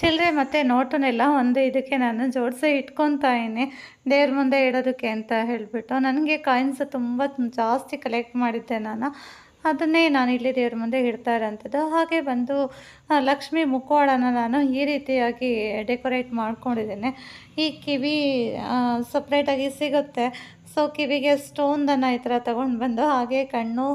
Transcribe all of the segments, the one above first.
ಚಿಲ್ಲರೆ ಮತ್ತು ನೋಟನ್ನೆಲ್ಲ ಒಂದು ಇದಕ್ಕೆ ನಾನು ಜೋಡಿಸಿ ಇಟ್ಕೊತಾ ಇದ್ದೀನಿ. ದೇವ್ರ ಮುಂದೆ ಇಡೋದಕ್ಕೆ ಅಂತ ಹೇಳಿಬಿಟ್ಟು. ನನಗೆ ಕಾಯಿನ್ಸ್ ತುಂಬ ಜಾಸ್ತಿ ಕಲೆಕ್ಟ್ ಮಾಡಿದ್ದೆ ನಾನು. ಅದನ್ನೇ ನಾನು ಇಲ್ಲಿ ದೇವ್ರ ಮುಂದೆ ಇಡ್ತಾ ಇರೋಂಥದ್ದು. ಹಾಗೆ ಬಂದು ಲಕ್ಷ್ಮಿ ಮುಖವಾಡನ ನಾನು ಈ ರೀತಿಯಾಗಿ ಡೆಕೋರೇಟ್ ಮಾಡ್ಕೊಂಡಿದ್ದೇನೆ. ಈ ಕಿವಿ ಸಪ್ರೇಟಾಗಿ ಸಿಗುತ್ತೆ. ಸೊ ಕಿವಿಗೆ ಸ್ಟೋನ್ದನ್ನು ಈ ಥರ ತೊಗೊಂಡು ಬಂದು ಹಾಗೆ ಕಣ್ಣು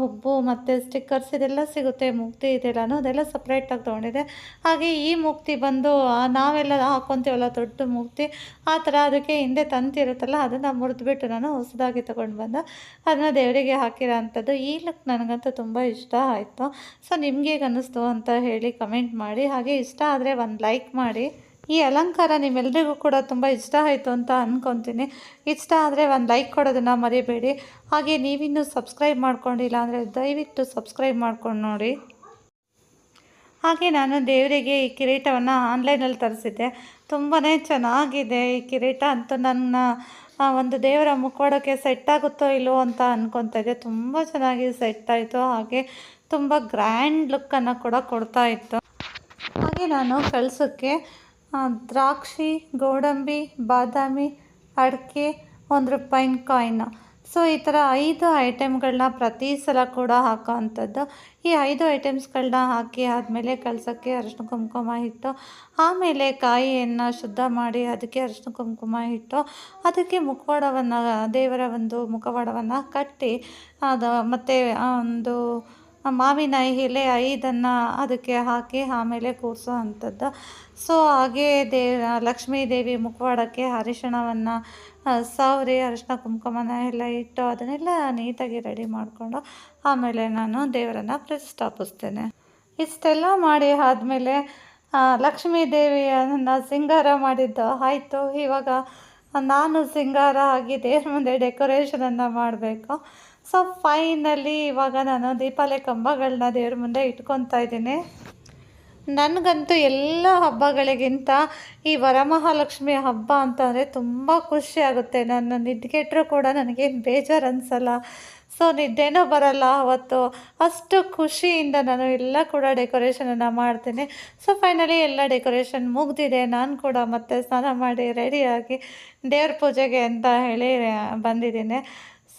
ಹುಬ್ಬು ಮತ್ತು ಸ್ಟಿಕ್ಕರ್ಸ್ ಇದೆಲ್ಲ ಸಿಗುತ್ತೆ ಮುಕ್ತಿ ಇದೆಲ್ಲನೂ ಅದೆಲ್ಲ ಸಪ್ರೇಟಾಗಿ ತೊಗೊಂಡಿದೆ. ಹಾಗೆ ಈ ಮುಕ್ತಿ ಬಂದು ನಾವೆಲ್ಲ ಹಾಕ್ಕೊತೀವಲ್ಲ ದೊಡ್ಡ ಮುಕ್ತಿ ಆ ಥರ ಅದಕ್ಕೆ ಹಿಂದೆ ತಂತಿರುತ್ತಲ್ಲ ಅದನ್ನು ಮುರಿದ್ಬಿಟ್ಟು ನಾನು ಹೊಸದಾಗಿ ತೊಗೊಂಡು ಬಂದು. ಅದನ್ನ ದೇವರಿಗೆ ಹಾಕಿರೋ ಅಂಥದ್ದು. ಈ ಲುಕ್ ನನಗಂತೂ ತುಂಬ ಇಷ್ಟ ಆಯಿತು. ಸೊ ನಿಮಗೆ ಅನ್ನಿಸ್ತು ಅಂತ ಹೇಳಿ ಕಮೆಂಟ್ ಮಾಡಿ. ಹಾಗೆ ಇಷ್ಟ ಆದರೆ ಒಂದು ಲೈಕ್ ಮಾಡಿ. ಈ ಅಲಂಕಾರ ನಿಮ್ಮೆಲ್ರಿಗೂ ಕೂಡ ತುಂಬ ಇಷ್ಟ ಆಯಿತು ಅಂತ ಅಂದ್ಕೊತೀನಿ ಇಷ್ಟ ಆದರೆ ಒಂದು ಲೈಕ್ ಕೊಡೋದನ್ನು ಮರಿಬೇಡಿ. ಹಾಗೆ ನೀವಿನ್ನೂ ಸಬ್ಸ್ಕ್ರೈಬ್ ಮಾಡ್ಕೊಂಡಿಲ್ಲ ಅಂದರೆ ದಯವಿಟ್ಟು ಸಬ್ಸ್ಕ್ರೈಬ್ ಮಾಡ್ಕೊಂಡು ನೋಡಿ. ಹಾಗೆ ನಾನು ದೇವರಿಗೆ ಈ ಕಿರೀಟವನ್ನು ಆನ್ಲೈನಲ್ಲಿ ತರಿಸಿದ್ದೆ. ತುಂಬಾ ಚೆನ್ನಾಗಿದೆ ಈ ಕಿರೀಟ ಅಂತೂ ನನ್ನ ಒಂದು ದೇವರ ಮುಖವಾಡಕ್ಕೆ ಸೆಟ್ ಆಗುತ್ತೋ ಇಲ್ಲವೋ ಅಂತ ಅಂದ್ಕೊತಾ ಇದ್ದೆ. ತುಂಬ ಚೆನ್ನಾಗಿ ಸೆಟ್ ಆಯಿತು. ಹಾಗೆ ತುಂಬ ಗ್ರ್ಯಾಂಡ್ ಲುಕ್ಕನ್ನು ಕೂಡ ಕೊಡ್ತಾ ಇತ್ತು. ಹಾಗೆ ನಾನು ಕಳ್ಸೋಕ್ಕೆ ದ್ರಾಕ್ಷಿ, ಗೋಡಂಬಿ, ಬಾದಾಮಿ, ಅಡಿಕೆ ಒಂದು ರೂಪಾಯಿನ ಕಾಯಿನ್. ಸೊ ಈ ಥರ ಐದು ಐಟಮ್ಗಳನ್ನ ಪ್ರತಿ ಸಲ ಕೂಡ ಹಾಕೋ ಅಂಥದ್ದು ಈ ಐದು ಐಟಮ್ಸ್ಗಳನ್ನ ಹಾಕಿ ಆದಮೇಲೆ ಕಳ್ಸೋಕ್ಕೆ ಅರಿಶಿನ ಕುಂಕುಮ ಇಟ್ಟು ಆಮೇಲೆ ಕಾಯಿಯನ್ನು ಶುದ್ಧ ಮಾಡಿ ಅದಕ್ಕೆ ಅರಿಶಿನ ಕುಂಕುಮ ಇಟ್ಟು ಅದಕ್ಕೆ ಮುಖವಾಡವನ್ನು, ದೇವರ ಒಂದು ಮುಖವಾಡವನ್ನು ಕಟ್ಟಿ, ಅದು ಮತ್ತು ಒಂದು ಮಾವಿನ ಎಲೆ ಐದನ್ನು ಅದಕ್ಕೆ ಹಾಕಿ ಆಮೇಲೆ ಕೂರಿಸೋ ಅಂಥದ್ದು. ಸೊ ಹಾಗೆ ದೇ ಲಕ್ಷ್ಮೀ ದೇವಿ ಮುಖವಾಡಕ್ಕೆ ಅರಿಶಿಣವನ್ನು ಸಾವಿರಿ ಅರಿಶಿನ ಕುಂಕುಮನ ಎಲ್ಲ ಇಟ್ಟು ಅದನ್ನೆಲ್ಲ ನೀಟಾಗಿ ರೆಡಿ ಮಾಡಿಕೊಂಡು ಆಮೇಲೆ ನಾನು ದೇವರನ್ನು ಪ್ರತಿಷ್ಠಾಪಿಸ್ತೇನೆ. ಇಷ್ಟೆಲ್ಲ ಮಾಡಿ ಆದಮೇಲೆ ಲಕ್ಷ್ಮೀ ದೇವಿಯನ್ನು ಸಿಂಗಾರ ಮಾಡಿದ್ದು ಆಯಿತು. ಇವಾಗ ನಾನು ಸಿಂಗಾರ ಆಗಿ ದೇವ್ರ ಮುಂದೆ ಡೆಕೋರೇಷನನ್ನು ಮಾಡಬೇಕು. ಸೊ ಫೈನಲಿ ಇವಾಗ ನಾನು ದೀಪಾವಳಿ ಕಂಬಗಳನ್ನ ದೇವ್ರ ಮುಂದೆ ಇಟ್ಕೊತಾ ಇದ್ದೀನಿ. ನನಗಂತೂ ಎಲ್ಲ ಹಬ್ಬಗಳಿಗಿಂತ ಈ ವರಮಹಾಲಕ್ಷ್ಮಿ ಹಬ್ಬ ಅಂತಂದರೆ ತುಂಬ ಖುಷಿ ಆಗುತ್ತೆ. ನಾನು ನಿದ್ದೆಗೆಟ್ಟರೂ ಕೂಡ ನನಗೇನು ಬೇಜಾರು ಅನಿಸಲ್ಲ ಸೊ ನಿದ್ದೆನೂ ಬರಲ್ಲ ಅವತ್ತು. ಅಷ್ಟು ಖುಷಿಯಿಂದ ನಾನು ಎಲ್ಲ ಕೂಡ ಡೆಕೋರೇಷನನ್ನು ಮಾಡ್ತೀನಿ. ಸೊ ಫೈನಲಿ ಎಲ್ಲ ಡೆಕೋರೇಷನ್ ಮುಗ್ದಿದೆ. ನಾನು ಕೂಡ ಮತ್ತೆ ಸ್ನಾನ ಮಾಡಿ ರೆಡಿಯಾಗಿ ದೇವ್ರ ಪೂಜೆಗೆ ಅಂತ ಹೇಳಿ ಬಂದಿದ್ದೀನಿ.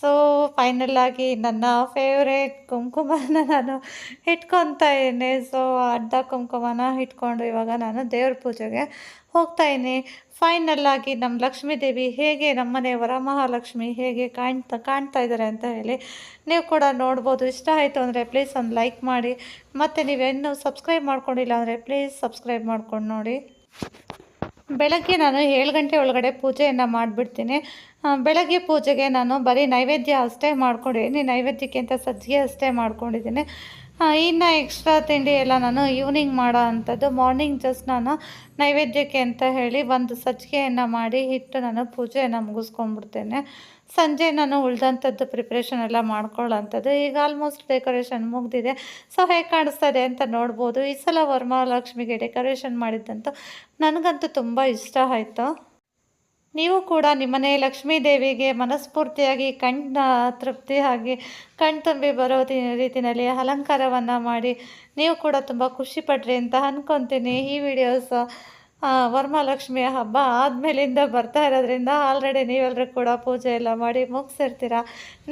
ಸೊ ಫೈನಲ್ ಆಗಿ ನನ್ನ ಫೇವ್ರೇಟ್ ಕುಂಕುಮನ ನಾನು ಇಟ್ಕೊತಾ ಇದ್ದೀನಿ. ಸೊ ಅರ್ಧ ಕುಂಕುಮನ ಇಟ್ಕೊಂಡು ಇವಾಗ ನಾನು ದೇವ್ರ ಪೂಜೆಗೆ ಹೋಗ್ತಾ ಇದ್ದೀನಿ. ಫೈನಲ್ ಆಗಿ ನಮ್ಮ ಲಕ್ಷ್ಮೀ ದೇವಿ ಹೇಗೆ ನಮ್ಮನೆ ವರಮಹಾಲಕ್ಷ್ಮಿ ಹೇಗೆ ಕಾಣ್ತಾ ಕಾಣ್ತಾ ಇದ್ದಾರೆ ಅಂತ ಹೇಳಿ ನೀವು ಕೂಡ ನೋಡ್ಬೋದು. ಇಷ್ಟ ಆಯಿತು ಅಂದರೆ ಪ್ಲೀಸ್ ಒಂದು ಲೈಕ್ ಮಾಡಿ. ಮತ್ತು ನೀವೇನು ಸಬ್ಸ್ಕ್ರೈಬ್ ಮಾಡ್ಕೊಂಡಿಲ್ಲ ಅಂದರೆ ಪ್ಲೀಸ್ ಸಬ್ಸ್ಕ್ರೈಬ್ ಮಾಡ್ಕೊಂಡು ನೋಡಿ. ಬೆಳಗ್ಗೆ ನಾನು ಏಳು ಗಂಟೆ ಒಳಗಡೆ ಪೂಜೆಯನ್ನು ಮಾಡಿಬಿಡ್ತೀನಿ. ಬೆಳಗ್ಗೆ ಪೂಜೆಗೆ ನಾನು ಬರೀ ನೈವೇದ್ಯ ಅಷ್ಟೇ ಮಾಡ್ಕೊಂಡಿದ್ದೀನಿ ನೈವೇದ್ಯಕ್ಕೆ ಅಂತ ಸಜ್ಜಿಗೆ ಅಷ್ಟೇ ಮಾಡ್ಕೊಂಡಿದ್ದೀನಿ. ಇನ್ನು ಎಕ್ಸ್ಟ್ರಾ ತಿಂಡಿ ಎಲ್ಲ ನಾನು ಈವ್ನಿಂಗ್ ಮಾಡೋ ಅಂಥದ್ದು. ಮಾರ್ನಿಂಗ್ ಜಸ್ಟ್ ನಾನು ನೈವೇದ್ಯಕ್ಕೆ ಅಂತ ಹೇಳಿ ಒಂದು ಸಜ್ಜಿಗೆಯನ್ನು ಮಾಡಿ ಇಟ್ಟು ನಾನು ಪೂಜೆಯನ್ನು ಮುಗಿಸ್ಕೊಂಡ್ಬಿಡ್ತೇನೆ. ಸಂಜೆ ನಾನು ಉಳ್ದಂಥದ್ದು ಪ್ರಿಪ್ರೇಷನ್ ಎಲ್ಲ ಮಾಡ್ಕೊಳ್ಳೋಂಥದ್ದು ಈಗ ಆಲ್ಮೋಸ್ಟ್ ಡೆಕೋರೇಷನ್ ಮುಗಿದಿದೆ. ಸೊ ಹೇಗೆ ಕಾಣಿಸ್ತದೆ ಅಂತ ನೋಡ್ಬೋದು. ಈ ಸಲ ವರಮಹಾಲಕ್ಷ್ಮಿಗೆ ಡೆಕೋರೇಷನ್ ಮಾಡಿದ್ದಂತೂ ನನಗಂತೂ ತುಂಬ ಇಷ್ಟ ಆಯಿತು. ನೀವು ಕೂಡ ನಿಮ್ಮನೆ ಲಕ್ಷ್ಮೀ ದೇವಿಗೆ ಮನಸ್ಫೂರ್ತಿಯಾಗಿ ಕಣ್ಣ ತೃಪ್ತಿಯಾಗಿ ಕಣ್ ತುಂಬಿ ಬರೋ ರೀತಿಯಲ್ಲಿ ಅಲಂಕಾರವನ್ನು ಮಾಡಿ ನೀವು ಕೂಡ ತುಂಬ ಖುಷಿ ಪಡ್ರಿ ಅಂತ ಅಂದ್ಕೊತೀನಿ ಈ ವಿಡಿಯೋಸ್ ವರಮಹಾಲಕ್ಷ್ಮಿಯ ಹಬ್ಬ ಆದಮೇಲಿಂದ ಬರ್ತಾ ಇರೋದ್ರಿಂದ ಆಲ್ರೆಡಿ ನೀವೆಲ್ಲರೂ ಕೂಡ ಪೂಜೆ ಎಲ್ಲ ಮಾಡಿ ಮುಗಿಸಿರ್ತೀರ?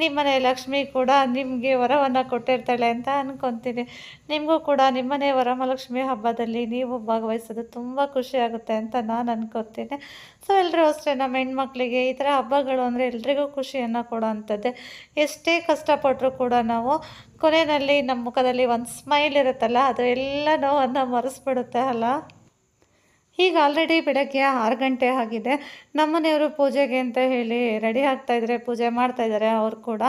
ನಿಮ್ಮನೆ ಲಕ್ಷ್ಮಿ ಕೂಡ ನಿಮಗೆ ವರವನ್ನು ಕೊಟ್ಟಿರ್ತಾಳೆ ಅಂತ ಅಂದ್ಕೊತೀನಿ ನಿಮಗೂ ಕೂಡ ನಿಮ್ಮನೆ ವರಮಹಾಲಕ್ಷ್ಮಿ ಹಬ್ಬದಲ್ಲಿ ನೀವು ಭಾಗವಹಿಸೋದು ತುಂಬ ಖುಷಿಯಾಗುತ್ತೆ ಅಂತ ನಾನು ಅನ್ಕೋತೀನಿ. ಸೊ ಎಲ್ಲರೂ ಅಷ್ಟೇ ನಮ್ಮ ಹೆಣ್ಮಕ್ಳಿಗೆ ಈ ಥರ ಹಬ್ಬಗಳು ಅಂದರೆ ಎಲ್ರಿಗೂ ಖುಷಿಯನ್ನು ಕೊಡೋ ಅಂಥದ್ದೇ ಎಷ್ಟೇ ಕಷ್ಟಪಟ್ಟರೂ ಕೂಡ ನಾವು ಕೊನೆಯಲ್ಲಿ ನಮ್ಮ ಮುಖದಲ್ಲಿ ಒಂದು ಸ್ಮೈಲ್ ಇರುತ್ತಲ್ಲ, ಅದು ಎಲ್ಲ ನೋವನ್ನು ಮರೆಸ್ಬಿಡುತ್ತೆ, ಅಲ್ಲ? ಈಗ ಆಲ್ರೆಡಿ ಬೆಳಗ್ಗೆ ಆರು ಗಂಟೆ ಆಗಿದೆ. ನಮ್ಮನೆಯವರು ಪೂಜೆಗೆ ಅಂತ ಹೇಳಿ ರೆಡಿ ಆಗ್ತಾಯಿದ್ರೆ ಪೂಜೆ ಮಾಡ್ತಾಯಿದ್ದಾರೆ ಅವ್ರು ಕೂಡ.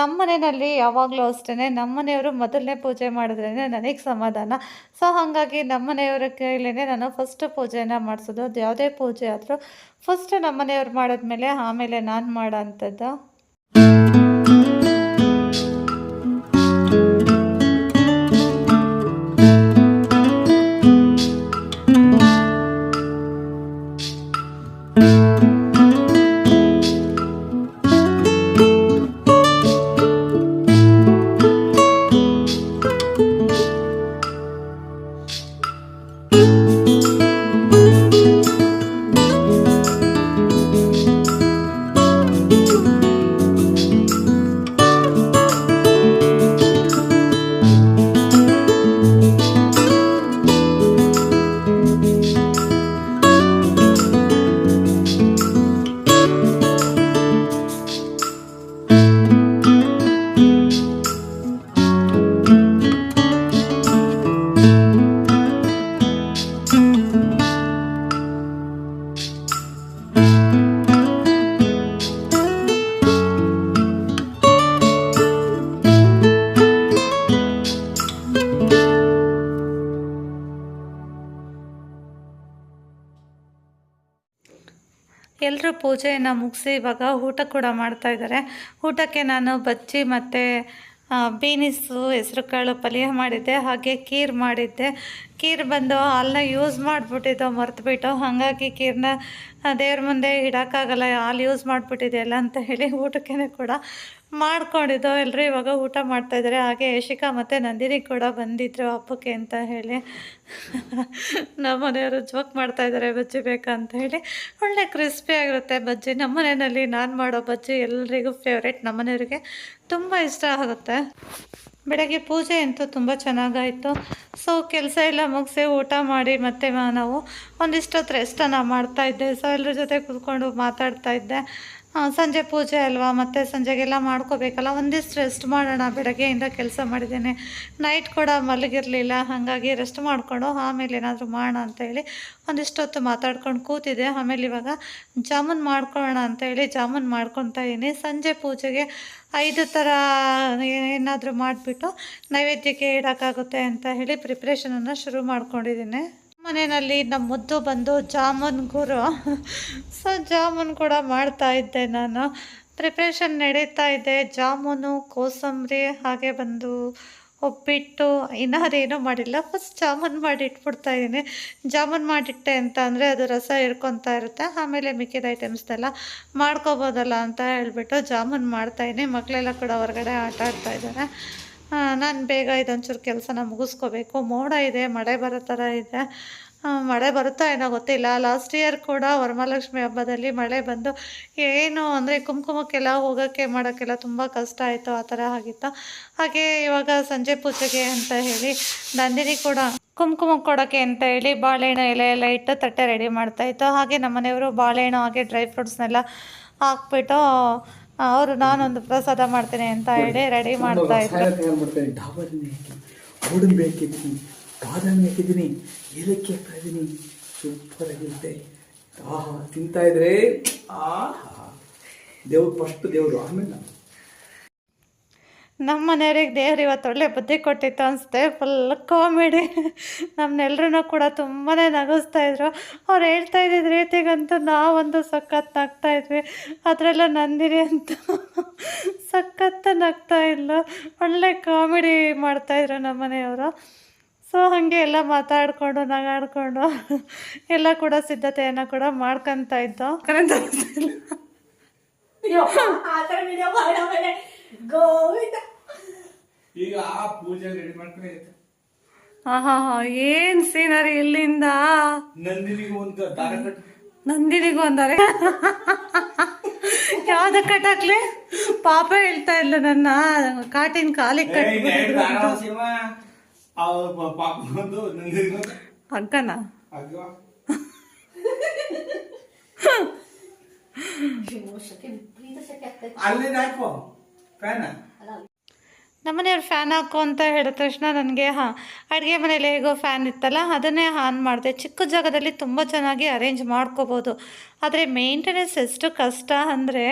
ನಮ್ಮ ಮನೆಯಲ್ಲಿ ಯಾವಾಗಲೂ ಅಷ್ಟೇ ನಮ್ಮನೆಯವರು ಮೊದಲನೇ ಪೂಜೆ ಮಾಡಿದ್ರೇ ನನಗೆ ಸಮಾಧಾನ. ಸೊ ಹಾಗಾಗಿ ನಮ್ಮನೆಯವರ ಕೈಲೇ ನಾನು ಫಸ್ಟ್ ಪೂಜೆನ ಮಾಡಿಸೋದು. ಅದು ಯಾವುದೇ ಪೂಜೆ ಆದರೂ ಫಸ್ಟ್ ನಮ್ಮನೆಯವ್ರು ಮಾಡಿದ್ಮೇಲೆ ಆಮೇಲೆ ನಾನು ಮಾಡೋ ಅಂಥದ್ದು. ಎಲ್ಲರೂ ಪೂಜೆಯನ್ನು ಮುಗಿಸಿ ಇವಾಗ ಊಟ ಕೂಡ ಮಾಡ್ತಾ ಇದ್ದಾರೆ. ಊಟಕ್ಕೆ ನಾನು ಬಜ್ಜಿ ಮತ್ತು ಬೀನಿಸು, ಹೆಸರುಕಾಳು ಪಲ್ಯ ಮಾಡಿದ್ದೆ. ಹಾಗೆ ಖೀರ್ ಮಾಡಿದ್ದೆ. ಖೀರ್ ಬಂದು ಹಾಲನ್ನ ಯೂಸ್ ಮಾಡಿಬಿಟ್ಟಿದ್ದೋ ಮರೆತುಬಿಟ್ಟು. ಹಾಗಾಗಿ ಖೀರ್ನ ದೇವ್ರ ಮುಂದೆ ಇಡೋಕ್ಕಾಗಲ್ಲ. ಹಾಲು ಯೂಸ್ ಮಾಡಿಬಿಟ್ಟಿದೆಯಲ್ಲ ಅಂತ ಹೇಳಿ ಊಟಕ್ಕೇ ಕೂಡ ಮಾಡ್ಕೊಂಡಿದ್ದು ಎಲ್ಲರೂ ಇವಾಗ ಊಟ ಮಾಡ್ತಾಯಿದ್ದಾರೆ ಹಾಗೆ ಯಶಿಕಾ ಮತ್ತು ನಂದಿನಿ ಕೂಡ ಬಂದಿದ್ರು ಹಬ್ಬಕ್ಕೆ ಅಂತ ಹೇಳಿ. ನಮ್ಮ ಮನೆಯವರು ಜೋಕ್ ಮಾಡ್ತಾಯಿದ್ದಾರೆ ಬಜ್ಜಿ ಬೇಕಂತ ಹೇಳಿ. ಒಳ್ಳೆ ಕ್ರಿಸ್ಪಿ ಆಗಿರುತ್ತೆ ಬಜ್ಜಿ. ನಮ್ಮ ಮನೆಯಲ್ಲಿ ನಾನು ಮಾಡೋ ಬಜ್ಜಿ ಎಲ್ಲರಿಗೂ ಫೇವ್ರೇಟ್ ನಮ್ಮ ಮನೆಯವ್ರಿಗೆ ತುಂಬ ಇಷ್ಟ ಆಗುತ್ತೆ. ಬೆಳಗ್ಗೆ ಪೂಜೆ ಅಂತೂ ತುಂಬ ಚೆನ್ನಾಗಾಯಿತು. ಸೊ ಕೆಲಸ ಎಲ್ಲ ಮುಗಿಸಿ ಊಟ ಮಾಡಿ ಮತ್ತೆ ನಾವು ಒಂದಿಷ್ಟೊತ್ತು ರೆಸ್ಟನ್ನು ಮಾಡ್ತಾಯಿದ್ದೆ ಸೊ ಎಲ್ಲರ ಜೊತೆ ಕೂತ್ಕೊಂಡು ಮಾತಾಡ್ತಾ ಇದ್ದೆ. ಸಂಜೆ ಪೂಜೆ ಅಲ್ವಾ? ಮತ್ತು ಸಂಜೆಗೆಲ್ಲ ಮಾಡ್ಕೋಬೇಕಲ್ಲ? ಒಂದಿಷ್ಟು ರೆಸ್ಟ್ ಮಾಡೋಣ, ಬೆಳಗ್ಗೆಯಿಂದ ಕೆಲಸ ಮಾಡಿದ್ದೇನೆ. ನೈಟ್ ಕೂಡ ಮಲಗಿರಲಿಲ್ಲ, ಹಾಗಾಗಿ ರೆಸ್ಟ್ ಮಾಡಿಕೊಂಡು ಆಮೇಲೆ ಏನಾದರೂ ಮಾಡೋಣ ಅಂತ ಹೇಳಿ ಒಂದಿಷ್ಟೊತ್ತು ಮಾತಾಡ್ಕೊಂಡು ಕೂತಿದ್ದೆ. ಆಮೇಲೆ ಇವಾಗ ಜಾಮೂನ್ ಮಾಡ್ಕೊಳ್ಳೋಣ ಅಂತ ಹೇಳಿ ಜಾಮೂನ್ ಮಾಡ್ಕೊತಾ ಇದ್ದೀನಿ. ಸಂಜೆ ಪೂಜೆಗೆ ಐದು ಥರ ಏನಾದರೂ ಮಾಡಿಬಿಟ್ಟು ನೈವೇದ್ಯಕ್ಕೆ ಇಡೋಕ್ಕಾಗುತ್ತೆ ಅಂತ ಹೇಳಿ ಪ್ರಿಪ್ರೇಷನನ್ನು ಶುರು ಮಾಡ್ಕೊಂಡಿದ್ದೀನಿ. ಮನೆಯಲ್ಲಿ ನಮ್ಮ ಮುದ್ದು ಬಂದು ಜಾಮೂನ್ ಗುರು. ಸೊ ಜಾಮೂನ್ ಕೂಡ ಮಾಡ್ತಾ ಇದ್ದೆ ನಾನು. ಪ್ರಿಪ್ರೇಷನ್ ನಡೀತಾ ಇದೆ. ಜಾಮೂನು, ಕೋಸಂಬರಿ ಹಾಗೆ ಬಂದು ಒಬ್ಬಿಟ್ಟು ಇನ್ನೂ ಏನೂ ಮಾಡಿಲ್ಲ. ಫಸ್ಟ್ ಜಾಮೂನ್ ಮಾಡಿ ಇಟ್ಬಿಡ್ತಾ ಇದ್ದೀನಿ. ಜಾಮೂನ್ ಮಾಡಿಟ್ಟೆ ಅಂತ ಅಂದರೆ ಅದು ರಸ ಹಿಡ್ಕೊತಾ ಇರುತ್ತೆ. ಆಮೇಲೆ ಮಿಕ್ಕಿದ ಐಟಮ್ಸ್ನೆಲ್ಲ ಮಾಡ್ಕೋಬೋದಲ್ಲ ಅಂತ ಹೇಳ್ಬಿಟ್ಟು ಜಾಮೂನ್ ಮಾಡ್ತಾಯಿದ್ದೀನಿ ಮಕ್ಕಳೆಲ್ಲ ಕೂಡ ಹೊರಗಡೆ ಆಟ ಆಡ್ತಾ ಇದ್ದಾರೆ. ನಾನು ಬೇಗ ಇದೊಂಚೂರು ಕೆಲಸನ ಮುಗಿಸ್ಕೋಬೇಕು. ಮೋಡ ಇದೆ, ಮಳೆ ಬರೋ ಥರ ಇದೆ. ಮಳೆ ಬರುತ್ತಾ ಏನೋ ಗೊತ್ತಿಲ್ಲ. ಲಾಸ್ಟ್ ಇಯರ್ ಕೂಡ ವರಮಹಾಲಕ್ಷ್ಮಿ ಹಬ್ಬದಲ್ಲಿ ಮಳೆ ಬಂದು ಏನು ಅಂದರೆ ಕುಂಕುಮಕ್ಕೆಲ್ಲ ಹೋಗೋಕ್ಕೆ, ಮಾಡೋಕ್ಕೆಲ್ಲ ತುಂಬ ಕಷ್ಟ ಆಯಿತು. ಆ ಥರ ಆಗಿತ್ತು. ಹಾಗೆ ಇವಾಗ ಸಂಜೆ ಪೂಜೆಗೆ ಅಂತ ಹೇಳಿ ನಂದಿನಿ ಕೂಡ ಕುಂಕುಮ ಕೊಡೋಕ್ಕೆ ಅಂತ ಹೇಳಿ ಬಾಳೆಹಣ್ಣು ಎಲೆ ಎಲ್ಲ ಇಟ್ಟು ತಟ್ಟೆ ರೆಡಿ ಮಾಡ್ತಾಯಿತ್ತು ಹಾಗೆ ನಮ್ಮ ಮನೆಯವರು ಬಾಳೆಹಣ್ಣು ಹಾಗೆ ಡ್ರೈ ಫ್ರೂಟ್ಸ್ನೆಲ್ಲ ಹಾಕ್ಬಿಟ್ಟು ಅವರು ನಾನೊಂದು ಪ್ರಸಾದ ಮಾಡ್ತೇನೆ ಅಂತ ಹೇಳಿ ರೆಡಿ ಮಾಡ್ತಾ ಇದ್ರು. ಬೇಕಿದ್ದೀನಿ ಬಾದಾಮಿ ಹಾಕಿದ್ದೀನಿ ಏಲಕ್ಕಿ ಹಾಕಿದ್ದೀನಿ ಸೂಪರ್ ಆಗಿರುತ್ತೆ ಆಹಾ ತಿಂತಾ ಇದ್ರೆ ಆಹಾ. ದೇವ್ರು ಫಸ್ಟ್ ದೇವರು ಆಮೇಲೆ ನಾನು. ನಮ್ಮ ಮನೆಯವ್ರಿಗೆ ದೇವ್ರು ಇವತ್ತು ಒಳ್ಳೆ ಬುದ್ಧಿ ಕೊಟ್ಟಿತ್ತು ಅನಿಸುತ್ತೆ. ಫುಲ್ ಕಾಮಿಡಿ ನಮ್ಮನ್ನೆಲ್ಲರೂ ಕೂಡ ತುಂಬಾ ನಗಿಸ್ತಾ ಇದ್ರು. ಅವ್ರು ಹೇಳ್ತಾ ಇದ್ದಿದ್ದ ರೀತಿಗಂತೂ ನಾವೊಂದು ಸಖತ್ ನಗ್ತಾ ಇದ್ವಿ. ಅದರಲ್ಲೂ ನಂದಿನಿ ಅಂತ ಸಖತ್ ನಗ್ತಾ ಇಲ್ಲ ಒಳ್ಳೆ ಕಾಮಿಡಿ ಮಾಡ್ತಾಯಿದ್ರು ನಮ್ಮ ಮನೆಯವರು. ಸೊ ಹಾಗೆ ಎಲ್ಲ ಮಾತಾಡಿಕೊಂಡು, ನಗಾಡಿಕೊಂಡು ಎಲ್ಲ ಕೂಡ ಸಿದ್ಧತೆಯನ್ನು ಕೂಡ ಮಾಡ್ಕೊತಾ ಇದ್ದೋ. ಕರೆಂಟ್ ಈಗ ಆ ಪೂಜೆ ರೆಡಿ ಮಾಡ್ಕೊಂಡೆ ಆಹಾ ಏನ್ ಸೀನರಿ ಇಲ್ಲಿಂದ? ನಂದಿನಿಗೂ ಒಂದು ದಾರ ಕಟ್ಟು. ನಂದಿನಿಗೂ ಅಂದಾರೆ ಯಾವ್ದ ಕಟ್ಟಾಕ್ಲಿ? ಪಾಪ ಹೇಳ್ತಾ ಇಲ್ಲ ನನ್ನ. ಕಾಟಿನ ಕಾಲಿಗೆ ಹಗ್ಗನ? ಅಗ್ಗ ಅಲ್ಲೇ ಹಾಕೋ. ನಮ್ಮನೆಯವ್ರು ಫ್ಯಾನ್ ಹಾಕು ಅಂತ ಹೇಳಿದ ತಕ್ಷಣ ನನಗೆ, ಹಾಂ, ಅಡುಗೆ ಮನೇಲಿ ಹೇಗೋ ಫ್ಯಾನ್ ಇತ್ತಲ್ಲ, ಅದನ್ನೇ ಆನ್ ಮಾಡಿದೆ. ಚಿಕ್ಕ ಜಾಗದಲ್ಲಿ ತುಂಬ ಚೆನ್ನಾಗಿ ಅರೇಂಜ್ ಮಾಡ್ಕೋಬೋದು. ಆದರೆ ಮೇಂಟೆನೆನ್ಸ್ ಎಷ್ಟು ಕಷ್ಟ ಅಂದರೆ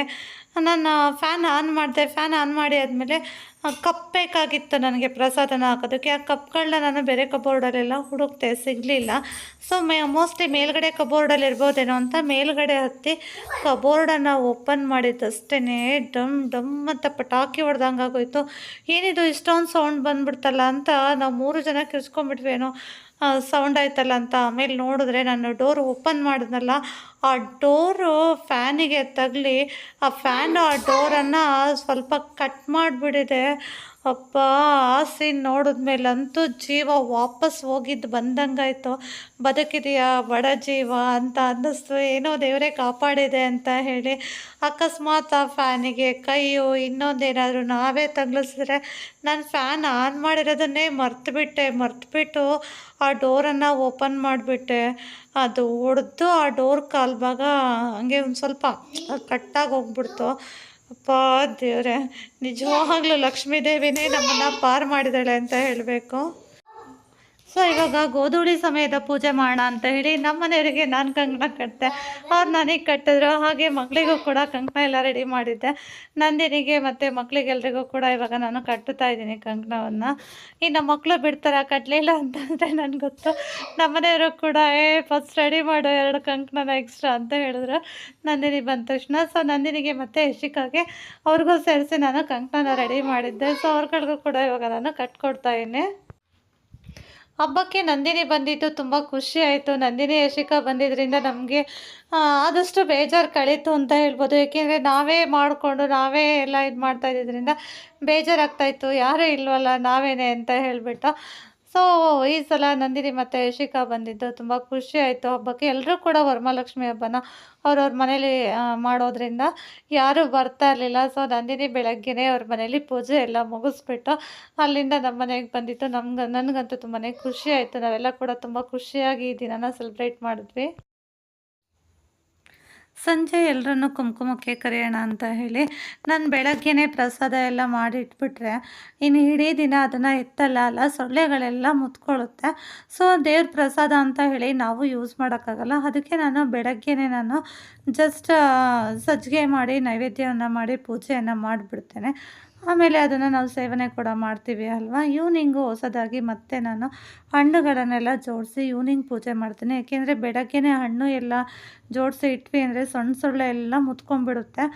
ನಾನು ಫ್ಯಾನ್ ಆನ್ ಮಾಡಿದೆ ಫ್ಯಾನ್ ಆನ್ ಮಾಡಿ ಆದಮೇಲೆ ಕಪ್ ಬೇಕಾಗಿತ್ತು ನನಗೆ ಪ್ರಸಾದನ ಹಾಕೋದಕ್ಕೆ. ಆ ಕಪ್ಗಳನ್ನ ನಾನು ಬೇರೆ ಕಬೋರ್ಡಲ್ಲೆಲ್ಲ ಹುಡುಕ್ತೆ ಸಿಗಲಿಲ್ಲ. ಸೊ ಮೇ ಮೋಸ್ಟ್ಲಿ ಮೇಲ್ಗಡೆ ಕಬೋರ್ಡಲ್ಲಿ ಇರ್ಬೋದೇನೋ ಅಂತ ಮೇಲ್ಗಡೆ ಹತ್ತಿ ಕಬೋರ್ಡನ್ನು ಓಪನ್ ಮಾಡಿದ್ದಷ್ಟೇ ಡಮ್ ಡಮ್ ಅಂತ ಪಟಾಕಿ ಹೊಡೆದಂಗೆ ಆಗೋಯ್ತು. ಏನಿದು ಇಷ್ಟೊಂದು ಸೌಂಡ್ ಬಂದ್ಬಿಡ್ತಲ್ಲ ಅಂತ ನಾವು ಮೂರು ಜನ ಕಿರ್ಸ್ಕೊಂಡ್ಬಿಟ್ವೇನೋ ಸೌಂಡ್ ಆಯ್ತಲ್ಲ ಅಂತ ಆಮೇಲೆ ನೋಡಿದ್ರೆ ನಾನು ಡೋರ್ ಓಪನ್ ಮಾಡಿದ್ನಲ್ಲ ಆ ಡೋರು ಫ್ಯಾನಿಗೆ ತಗಲಿ, ಆ ಫ್ಯಾನ್, ಆ ಡೋರನ್ನು ಸ್ವಲ್ಪ ಕಟ್ ಮಾಡಿಬಿಟ್ಟಿದೆ ಅಪ್ಪ ಆ ಸೀನ್ ನೋಡಿದ್ಮೇಲಂತೂ ಜೀವ ವಾಪಸ್ ಹೋಗಿದ್ದು ಬಂದಂಗಾಯ್ತು. ಬದುಕಿದೆಯಾ ಬಡ ಜೀವ ಅಂತ ಅನ್ನಿಸ್ತು. ಏನೋ ದೇವರೇ ಕಾಪಾಡಿದೆ ಅಂತ ಹೇಳಿ ಅಕಸ್ಮಾತ್ ಆ ಫ್ಯಾನಿಗೆ ಕೈಯು ಇನ್ನೊಂದೇನಾದರೂ ನಾವೇ ತಗ್ಲಿಸಿದ್ರೆ ನಾನು ಫ್ಯಾನ್ ಆನ್ ಮಾಡಿರೋದನ್ನೇ ಮರ್ತುಬಿಟ್ಟೆ, ಮರ್ತುಬಿಟ್ಟು ಆ ಡೋರನ್ನು ಓಪನ್ ಮಾಡಿಬಿಟ್ಟೆ. ಅದು ಹೊಡೆದು ಆ ಡೋರ್ ಕಾಲ್ಬಾಗ ಹಂಗೆ ಒಂದು ಸ್ವಲ್ಪ ಕಟ್ಟಾಗಿ ಹೋಗ್ಬಿಡ್ತು. ಅಪ್ಪ ದೇವ್ರೆ, ನಿಜವಾಗ್ಲೂ ಲಕ್ಷ್ಮೀ ದೇವಿನೇ ನಮ್ಮನ್ನು ಪಾರು ಮಾಡಿದಾಳೆ ಅಂತ ಹೇಳಬೇಕು. ಸೊ ಇವಾಗ ಗೋಧೂಳಿ ಸಮಯದ ಪೂಜೆ ಮಾಡೋಣ ಅಂತ ಹೇಳಿ ನಮ್ಮ ಮನೆಯವರಿಗೆ ನಾನು ಕಂಕಣ ಕಟ್ಟಿದೆ ಅವ್ರು ನನಗೆ ಕಟ್ಟಿದ್ರು, ಹಾಗೆ ಮಕ್ಕಳಿಗೂ ಕೂಡ ಕಂಕಣ ಎಲ್ಲ ರೆಡಿ ಮಾಡಿದ್ದೆ. ನಂದಿನಿಗೆ ಮತ್ತು ಮಕ್ಕಳಿಗೆಲ್ರಿಗೂ ಕೂಡ ಇವಾಗ ನಾನು ಕಟ್ಟುತ್ತಾ ಇದ್ದೀನಿ ಕಂಕಣವನ್ನು. ಇನ್ನು ಮಕ್ಕಳು ಬಿಡ್ತಾರೆ ಕಟ್ಟಲಿಲ್ಲ ಅಂತಂದರೆ ನನಗೆ ಗೊತ್ತು. ನಮ್ಮ ಮನೆಯವರು ಕೂಡ, ಏ ಫಸ್ಟ್ ರೆಡಿ ಮಾಡು, ಎರಡು ಕಂಕಣನ ಎಕ್ಸ್ಟ್ರಾ ಅಂತ ಹೇಳಿದ್ರು. ನಂದಿನಿ ಬಂದ ತಕ್ಷಣ ಸೊ ನಂದಿನಿಗೆ ಮತ್ತು ಯಶಿಕಾಗೆ ಅವ್ರಿಗೂ ಸೇರಿಸಿ ನಾನು ಕಂಕಣನ ರೆಡಿ ಮಾಡಿದ್ದೆ. ಸೊ ಅವ್ರಗಳಿಗೂ ಕೂಡ ಇವಾಗ ನಾನು ಕಟ್ಕೊಡ್ತಾ ಹಬ್ಬಕ್ಕೆ ನಂದಿನಿ ಬಂದಿದ್ದು ತುಂಬ ಖುಷಿ ಆಯಿತು. ನಂದಿನಿ, ಯಶಿಕಾ ಬಂದಿದ್ದರಿಂದ ನಮಗೆ ಆದಷ್ಟು ಬೇಜಾರು ಕಳೀತು ಅಂತ ಹೇಳ್ಬೋದು. ಏಕೆಂದರೆ ನಾವೇ ಮಾಡಿಕೊಂಡು ನಾವೇ ಎಲ್ಲ ಇದು ಮಾಡ್ತಾ ಇದ್ದಿದ್ದರಿಂದ ಬೇಜಾರಾಗ್ತಾಯಿತ್ತು ಯಾರೂ ಇಲ್ವಲ್ಲ ನಾವೇನೆ ಅಂತ ಹೇಳಿಬಿಟ್ಟು. ಸೊ, ಈ ಸಲ ನಂದಿನಿ ಮತ್ತು ಯಶಿಕಾ ಬಂದಿದ್ದು ತುಂಬ ಖುಷಿ ಆಯಿತು ಹಬ್ಬಕ್ಕೆ. ಎಲ್ಲರೂ ಕೂಡ ವರಮಹಾಲಕ್ಷ್ಮಿ ಹಬ್ಬನ ಅವ್ರವ್ರ ಮನೇಲಿ ಮಾಡೋದ್ರಿಂದ ಯಾರೂ ಬರ್ತಾ ಇರಲಿಲ್ಲ. ಸೊ, ನಂದಿನಿ ಬೆಳಗ್ಗೆನೇ ಅವ್ರ ಮನೇಲಿ ಪೂಜೆ ಎಲ್ಲ ಮುಗಿಸ್ಬಿಟ್ಟು ಅಲ್ಲಿಂದ ನಮ್ಮ ಮನೆಗೆ ಬಂದಿತ್ತು. ನಮ್ಗೆ, ನನಗಂತೂ ತುಂಬಾ ಖುಷಿ ಆಯಿತು. ನಾವೆಲ್ಲ ಕೂಡ ತುಂಬ ಖುಷಿಯಾಗಿ ಈ ದಿನನ ಸೆಲೆಬ್ರೇಟ್ ಮಾಡಿದ್ವಿ. ಸಂಜೆ ಎಲ್ಲರನ್ನು ಕುಂಕುಮಕ್ಕೆ ಕರೆಯೋಣ ಅಂತ ಹೇಳಿ ನಾನು ಬೆಳಗ್ಗೆನೇ ಪ್ರಸಾದ ಎಲ್ಲ ಮಾಡಿಟ್ಬಿಟ್ರೆ, ಇನ್ನು ಇಡೀ ದಿನ ಅದನ್ನು ಎತ್ತಲ್ಲ ಅಲ್ಲ, ಸೊಳ್ಳೆಗಳೆಲ್ಲ ಮುತ್ಕೊಳ್ಳುತ್ತೆ. ಸೊ ದೇವ್ರ ಪ್ರಸಾದ ಅಂತ ಹೇಳಿ ನಾವು ಯೂಸ್ ಮಾಡೋಕ್ಕಾಗಲ್ಲ. ಅದಕ್ಕೆ ನಾನು ಬೆಳಗ್ಗೆನೇ ನಾನು ಜಸ್ಟ್ ಸಜ್ಜಿಗೆ ಮಾಡಿ ನೈವೇದ್ಯವನ್ನು ಮಾಡಿ ಪೂಜೆಯನ್ನು ಮಾಡಿಬಿಡ್ತೇನೆ. ಆಮೇಲೆ ಅದನ್ನು ನಾವು ಸೇವನೆ ಕೂಡ ಮಾಡ್ತೀವಿ ಅಲ್ವಾ? ಈವ್ನಿಂಗು ಹೊಸದಾಗಿ ಮತ್ತೆ ನಾನು ಹಣ್ಣುಗಳನ್ನೆಲ್ಲ ಜೋಡಿಸಿ ಈವ್ನಿಂಗ್ ಪೂಜೆ ಮಾಡ್ತೀನಿ. ಏಕೆಂದರೆ ಬೆಳಗ್ಗೆನೇ ಹಣ್ಣು ಎಲ್ಲ ಜೋಡಿಸಿ ಇಟ್ವಿ ಅಂದರೆ ಸಣ್ಣ ಸೊಳ್ಳೆ ಎಲ್ಲ ಮುತ್ಕೊಂಡ್ಬಿಡುತ್ತೆ.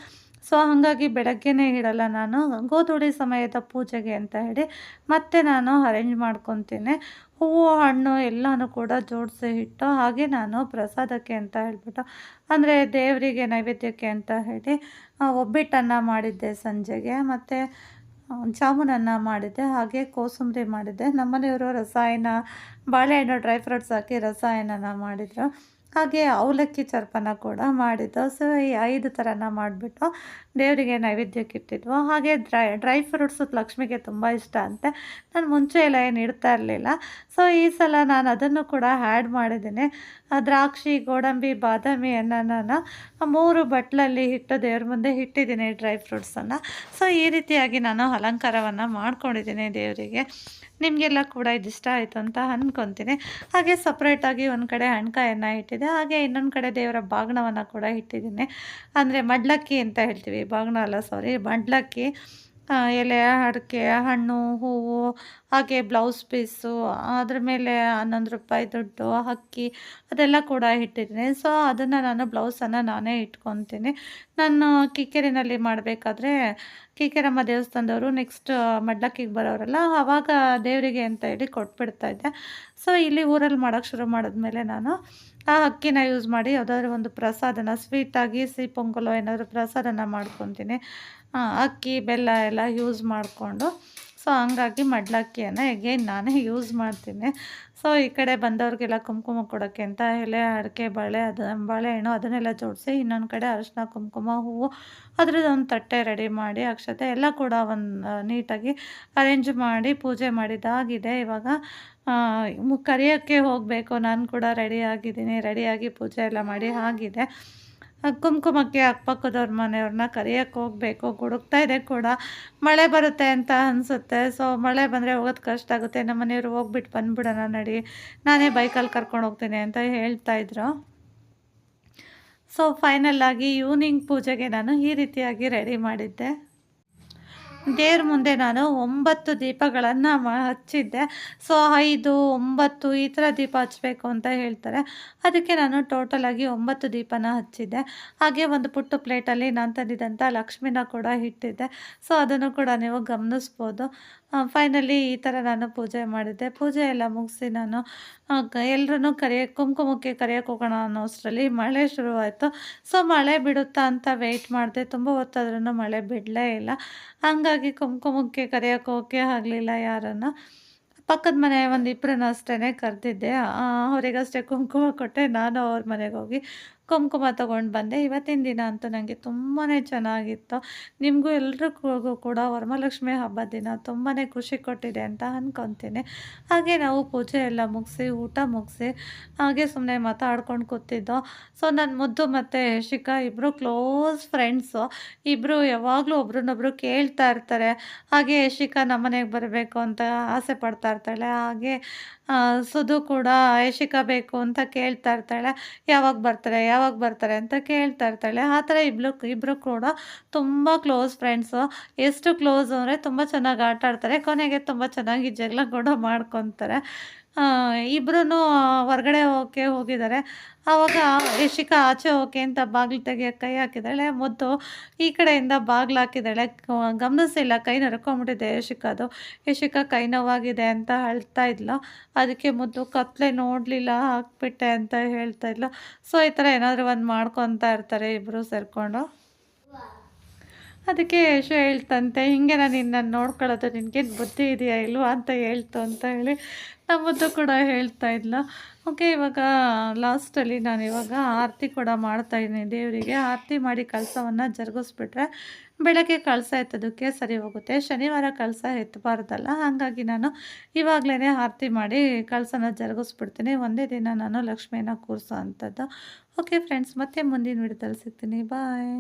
ಸೊ, ಹಾಗಾಗಿ ಬೆಳಗ್ಗೆನೇ ಇಡಲ್ಲ ನಾನು. ಗೋಧೂಳಿ ಸಮಯದ ಪೂಜೆಗೆ ಅಂತ ಹೇಳಿ ಮತ್ತೆ ನಾನು ಅರೇಂಜ್ ಮಾಡ್ಕೊತೀನಿ. ಹೂವು, ಹಣ್ಣು ಎಲ್ಲನೂ ಕೂಡ ಜೋಡಿಸಿ ಇಟ್ಟು ಹಾಗೆ ನಾನು ಪ್ರಸಾದಕ್ಕೆ ಅಂತ ಹೇಳ್ಬಿಟ್ಟು, ಅಂದರೆ ದೇವರಿಗೆ ನೈವೇದ್ಯಕ್ಕೆ ಅಂತ ಹೇಳಿ ಒಬ್ಬಿಟ್ಟನ್ನು ಮಾಡಿದ್ದೆ ಸಂಜೆಗೆ. ಮತ್ತು ಜಾಮೂನನ್ನು ಮಾಡಿದ್ದೆ, ಹಾಗೆ ಕೋಸಂಬರಿ ಮಾಡಿದ್ದೆ. ನಮ್ಮನೆಯವರು ರಸಾಯನ, ಬಾಳೆಹಣ್ಣು, ಡ್ರೈ ಫ್ರೂಟ್ಸ್ ಹಾಕಿ ರಸಾಯನನ ಮಾಡಿದರು. ಹಾಗೆ ಅವಲಕ್ಕಿ ಚರ್ಪನ ಕೂಡ ಮಾಡಿದ್ದು. ಸೊ, ಈ ಐದು ಥರನ ಮಾಡಿಬಿಟ್ಟು ದೇವರಿಗೆ ನೈವೇದ್ಯಕ್ಕೆ ಇಟ್ಟಿದ್ವು. ಹಾಗೆ ಡ್ರೈ ಡ್ರೈ ಫ್ರೂಟ್ಸು ಲಕ್ಷ್ಮಿಗೆ ತುಂಬ ಇಷ್ಟ ಅಂತೆ. ನಾನು ಮುಂಚೆ ಎಲ್ಲ ಏನು ಇಡ್ತಾ ಇರಲಿಲ್ಲ. ಸೊ, ಈ ಸಲ ನಾನು ಅದನ್ನು ಕೂಡ ಆ್ಯಡ್ ಮಾಡಿದ್ದೀನಿ. ದ್ರಾಕ್ಷಿ, ಗೋಡಂಬಿ ಬಾದಾಮಿಯನ್ನು ನಾನು ಮೂರು ಬಟ್ಲಲ್ಲಿ ಹಿಟ್ಟು ದೇವ್ರ ಮುಂದೆ ಇಟ್ಟಿದ್ದೀನಿ ಡ್ರೈ ಫ್ರೂಟ್ಸನ್ನು. ಸೊ, ಈ ರೀತಿಯಾಗಿ ನಾನು ಅಲಂಕಾರವನ್ನು ಮಾಡ್ಕೊಂಡಿದ್ದೀನಿ ದೇವರಿಗೆ. ನಿಮಗೆಲ್ಲ ಕೂಡ ಇದಿಷ್ಟ ಆಯಿತು ಅಂತ ಅಂದ್ಕೊತೀನಿ ಹಾಗೆ ಸಪ್ರೇಟಾಗಿ ಒಂದು ಕಡೆ ಹಣ್ಕಾಯನ್ನು ಇಟ್ಟಿದ್ದೆ ಹಾಗೆ ಇನ್ನೊಂದು ಕಡೆ ದೇವರ ಬಾಗ್ನವನ್ನು ಕೂಡ ಇಟ್ಟಿದ್ದೀನಿ. ಅಂದರೆ ಮಡ್ಲಕ್ಕಿ ಅಂತ ಹೇಳ್ತೀವಿ, ಬಾಗ್ನ ಅಲ್ಲ ಸಾರಿ ಮಡ್ಲಕ್ಕಿ. ಎಲೆ, ಅಡಿಕೆ, ಹಣ್ಣು, ಹೂವು, ಹಾಗೆ ಬ್ಲೌಸ್ ಪೀಸು ಅದ್ರ ಮೇಲೆ ಹನ್ನೊಂದು ರೂಪಾಯಿ ದುಡ್ಡು, ಅಕ್ಕಿ, ಅದೆಲ್ಲ ಕೂಡ ಇಟ್ಟಿದ್ದೀನಿ. ಸೊ ಅದನ್ನು ನಾನು ಬ್ಲೌಸನ್ನು ನಾನೇ ಇಟ್ಕೊತೀನಿ. ನಾನು ಕಿಕ್ಕೆರಿನಲ್ಲಿ ಮಾಡಬೇಕಾದ್ರೆ ಕಿಕ್ಕೆರಮ್ಮ ದೇವಸ್ಥಾನದವರು ನೆಕ್ಸ್ಟ್ ಮಡ್ಲಕ್ಕಿಗೆ ಬರೋರಲ್ಲ ಆವಾಗ ದೇವರಿಗೆ ಅಂತ ಹೇಳಿ ಕೊಟ್ಬಿಡ್ತಾ ಇದ್ದೆ. ಸೊ ಇಲ್ಲಿ ಊರಲ್ಲಿ ಮಾಡೋಕ್ಕೆ ಶುರು ಮಾಡಿದ್ಮೇಲೆ ನಾನು ಆ ಅಕ್ಕಿನ ಯೂಸ್ ಮಾಡಿ ಯಾವುದಾದ್ರೂ ಒಂದು ಪ್ರಸಾದನ ಸ್ವೀಟಾಗಿ ಸಿಹಿ ಪೊಂಗಲೋ ಏನಾದರೂ ಪ್ರಸಾದನ ಮಾಡ್ಕೊತೀನಿ. ಅಕ್ಕಿ, ಬೆಲ್ಲ ಎಲ್ಲ ಯೂಸ್ ಮಾಡಿಕೊಂಡು. ಸೊ ಹಂಗಾಗಿ ಮಡ್ಲಕ್ಕಿಯನ್ನು ಎಗೇನ್ ನಾನೇ ಯೂಸ್ ಮಾಡ್ತೀನಿ. ಸೊ ಈ ಕಡೆ ಬಂದವ್ರಿಗೆಲ್ಲ ಕುಂಕುಮ ಕೊಡೋಕ್ಕೆ ಅಂತ ಎಲೆ, ಅಡಿಕೆ, ಬಾಳೆ, ಅದು ಬಾಳೆಹಣ್ಣು ಅದನ್ನೆಲ್ಲ ಜೋಡಿಸಿ ಇನ್ನೊಂದು ಕಡೆ ಅರಶಿನ, ಕುಂಕುಮ, ಹೂವು ಅದ್ರದ್ದು ಒಂದು ತಟ್ಟೆ ರೆಡಿ ಮಾಡಿ ಅಕ್ಷತೆ ಎಲ್ಲ ಕೂಡ ಒಂದು ನೀಟಾಗಿ ಅರೇಂಜ್ ಮಾಡಿ ಪೂಜೆ ಮಾಡಿದ್ದಾಗಿದೆ ಇವಾಗ ಕರಿಯೋಕ್ಕೆ ಹೋಗಬೇಕು. ನಾನು ಕೂಡ ರೆಡಿ ಆಗಿದ್ದೀನಿ. ರೆಡಿಯಾಗಿ ಪೂಜೆ ಎಲ್ಲ ಮಾಡಿ ಆಗಿದೆ. ಕುಂಕುಮಕ್ಕೆ ಅಕ್ಕಪಕ್ಕದವ್ರ ಮನೆಯವ್ರನ್ನ ಕರೆಯೋಕ್ಕೆ ಹೋಗಬೇಕು. ಗುಡುಕ್ತಾ ಇದೆ ಕೂಡ. ಮಳೆ ಬರುತ್ತೆ ಅಂತ ಅನಿಸುತ್ತೆ. ಸೊ ಮಳೆ ಬಂದರೆ ಹೋಗೋದು ಕಷ್ಟ ಆಗುತ್ತೆ. ನಮ್ಮ ಮನೆಯವರು ಹೋಗ್ಬಿಟ್ಟು ಬಂದ್ಬಿಡೋಣ ನಡಿ. ನಾನೇ ಬೈಕಲ್ಲಿ ಕರ್ಕೊಂಡು ಹೋಗ್ತೀನಿ ಅಂತ ಹೇಳ್ತಾ ಇದ್ರು. ಸೊ ಫೈನಲ್ ಆಗಿ ಈವ್ನಿಂಗ್ ಪೂಜೆಗೆ ನಾನು ಈ ರೀತಿಯಾಗಿ ರೆಡಿ ಮಾಡಿದ್ದೆ. ದೇವ್ರ ಮುಂದೆ ನಾನು ಒಂಬತ್ತು ದೀಪಗಳನ್ನು ಹಚ್ಚಿದ್ದೆ. ಸೊ, ಐದು, ಒಂಬತ್ತು ಈ ಥರ ದೀಪ ಹಚ್ಚಬೇಕು ಅಂತ ಹೇಳ್ತಾರೆ. ಅದಕ್ಕೆ ನಾನು ಟೋಟಲಾಗಿ ಒಂಬತ್ತು ದೀಪನ ಹಚ್ಚಿದ್ದೆ. ಹಾಗೆ ಒಂದು ಪುಟ್ಟ ಪ್ಲೇಟಲ್ಲಿ ನಾನು ತಂದಿದ್ದಂಥ ಲಕ್ಷ್ಮಿನ ಕೂಡ ಇಟ್ಟಿದ್ದೆ. ಸೊ, ಅದನ್ನು ಕೂಡ ನೀವು ಗಮನಿಸ್ಬೋದು. ಫೈನಲಿ ಈ ಥರ ನಾನು ಪೂಜೆ ಮಾಡಿದ್ದೆ. ಪೂಜೆ ಎಲ್ಲ ಮುಗಿಸಿ ನಾನು ಎಲ್ಲರೂ ಕರೆಯ ಕುಂಕುಮಕ್ಕೆ ಕರೆಯೋಕೆ ಹೋಗೋಣ ಅನ್ನೋ ಅಷ್ಟರಲ್ಲಿ ಮಳೆ ಶುರುವಾಯಿತು. ಸೊ ಮಳೆ ಬಿಡುತ್ತಾ ಅಂತ ವೆಯ್ಟ್ ಮಾಡಿದೆ. ತುಂಬ ಹೊತ್ತಾದ್ರೂ ಮಳೆ ಬಿಡಲೇ ಇಲ್ಲ. ಹಂಗಾಗಿ ಕುಂಕುಮಕ್ಕೆ ಕರೆಯೋಕೆ ಹೋಗಕ್ಕೆ ಆಗಲಿಲ್ಲ ಯಾರನ್ನು. ಪಕ್ಕದ ಮನೆ ಒಂದು ಇಬ್ಬರನ್ನ ಅಷ್ಟೇ ಕರೆದಿದ್ದೆ. ಅವರಿಗಷ್ಟೇ ಕುಂಕುಮ ಕೊಟ್ಟೆ. ನಾನು ಅವ್ರ ಮನೆಗೆ ಹೋಗಿ ಕುಂಕುಮ ತೊಗೊಂಡು ಬಂದೆ. ಇವತ್ತಿನ ದಿನ ಅಂತೂ ನನಗೆ ತುಂಬಾ ಚೆನ್ನಾಗಿತ್ತು. ನಿಮಗೂ ಎಲ್ರಿಗೂ ಕೂಡ ವರಮಹಾಲಕ್ಷ್ಮಿ ಹಬ್ಬದ ದಿನ ತುಂಬಾ ಖುಷಿ ಕೊಟ್ಟಿದೆ ಅಂತ ಅಂದ್ಕೊತೀನಿ ಹಾಗೆ ನಾವು ಪೂಜೆ ಎಲ್ಲ ಮುಗಿಸಿ, ಊಟ ಮುಗಿಸಿ, ಹಾಗೆ ಸುಮ್ಮನೆ ಮಾತಾಡ್ಕೊಂಡು ಕೂತಿದ್ದು. ಸೊ ನನ್ನ ಮುದ್ದು ಮತ್ತು ಶಿಖಾ ಇಬ್ಬರು ಕ್ಲೋಸ್ ಫ್ರೆಂಡ್ಸು ಇಬ್ಬರು ಯಾವಾಗಲೂ ಒಬ್ರನ್ನೊಬ್ರು ಕೇಳ್ತಾ ಇರ್ತಾರೆ. ಹಾಗೆ ನಮ್ಮ ಮನೆಗೆ ಬರಬೇಕು ಅಂತ ಆಸೆ ಪಡ್ತಾ ಇರ್ತಾಳೆ, ಹಾಗೆ ಸುಧು ಕೂಡ ಐಶಿಕಾ ಬೇಕು ಅಂತ ಕೇಳ್ತಾ ಇರ್ತಾಳೆ. ಯಾವಾಗ ಬರ್ತಾರೆ ಯಾವಾಗ ಬರ್ತಾರೆ ಅಂತ ಕೇಳ್ತಾ ಇರ್ತಾಳೆ. ಆ ಥರ ಇಬ್ರು ಇಬ್ಬರು ಕೂಡ ತುಂಬ ಕ್ಲೋಸ್ ಫ್ರೆಂಡ್ಸು ಎಷ್ಟು ಕ್ಲೋಸ್ ಅಂದರೆ ತುಂಬ ಚೆನ್ನಾಗಿ ಆಟ ಆಡ್ತಾರೆ. ಕೊನೆಗೆ ತುಂಬ ಚೆನ್ನಾಗಿ ಜಗಳ ಕೂಡ ಮಾಡ್ಕೊತಾರೆ. ಇಬ್ಬರೂ ಹೊರ್ಗಡೆ ಹೋಗೋಕ್ಕೆ ಹೋಗಿದ್ದಾರೆ. ಆವಾಗ ಯಶಿಕಾ ಆಚೆ ಓಕೆ ಅಂತ ಬಾಗಿಲು ತೆಗಿಯೋಕ್ಕೆ ಕೈ ಹಾಕಿದ್ದಾಳೆ. ಮುದ್ದು ಈ ಕಡೆಯಿಂದ ಬಾಗಿಲು ಹಾಕಿದ್ದಾಳೆ. ಗಮನಿಸಿಲ್ಲ, ಕೈ ನರ್ಕೊಂಬಿಟ್ಟಿದೆ ಯಶಿಕಾದು ಯಶಿಕಾ ಕೈ ನೋವಾಗಿದೆ ಅಂತ ಅಳ್ತಾ ಇದ್ಲು. ಅದಕ್ಕೆ ಮುದ್ದು, ಕತ್ಲೆ ನೋಡಲಿಲ್ಲ, ಹಾಕ್ಬಿಟ್ಟೆ ಅಂತ ಹೇಳ್ತಾ ಇದ್ಲು. ಸೊ ಈ ಥರ ಏನಾದರೂ ಒಂದು ಮಾಡ್ಕೊತಾ ಇರ್ತಾರೆ ಇಬ್ಬರು ಸೇರಿಕೊಂಡು. ಅದಕ್ಕೆ ಯಶು ಹೇಳ್ತಂತೆ, ಹಿಂಗೆ ನಾನು ನಿನ್ನನ್ನು ನೋಡ್ಕೊಳ್ಳೋದು ನಿನಗೇನು ಬುದ್ಧಿ ಇದೆಯಾ ಇಲ್ವಾ? ಅಂತ ಹೇಳ್ತು ಅಂತ ಹೇಳಿ ನಮ್ಮದು ಕೂಡ ಹೇಳ್ತಾ ಇದ್ಲು. ಓಕೆ, ಇವಾಗ ಲಾಸ್ಟಲ್ಲಿ ನಾನು ಇವಾಗ ಆರತಿ ಕೂಡ ಮಾಡ್ತಾಯಿದ್ದೀನಿ ದೇವರಿಗೆ ಆರತಿ ಮಾಡಿ ಕಳಸವನ್ನು ಜರುಗಿಸ್ಬಿಟ್ರೆ ಬೆಳಗ್ಗೆ ಕಳಸ ಎತ್ತೋದಕ್ಕೆ ಸರಿ ಹೋಗುತ್ತೆ. ಶನಿವಾರ ಕಳಸ ಎತ್ತಬಾರ್ದಲ್ಲ. ಹಾಗಾಗಿ ನಾನು ಇವಾಗಲೇ ಆರತಿ ಮಾಡಿ ಕಳಸನ ಜರುಗಿಸ್ಬಿಡ್ತೀನಿ. ಒಂದೇ ದಿನ ನಾನು ಲಕ್ಷ್ಮಿಯನ್ನು ಕೂರಿಸೋ ಅಂಥದ್ದು. ಓಕೆ, ಫ್ರೆಂಡ್ಸ್, ಮತ್ತೆ ಮುಂದಿನ ವಿಡಿಯೋದಲ್ಲಿ ಸಿಗ್ತೀನಿ. ಬಾಯ್.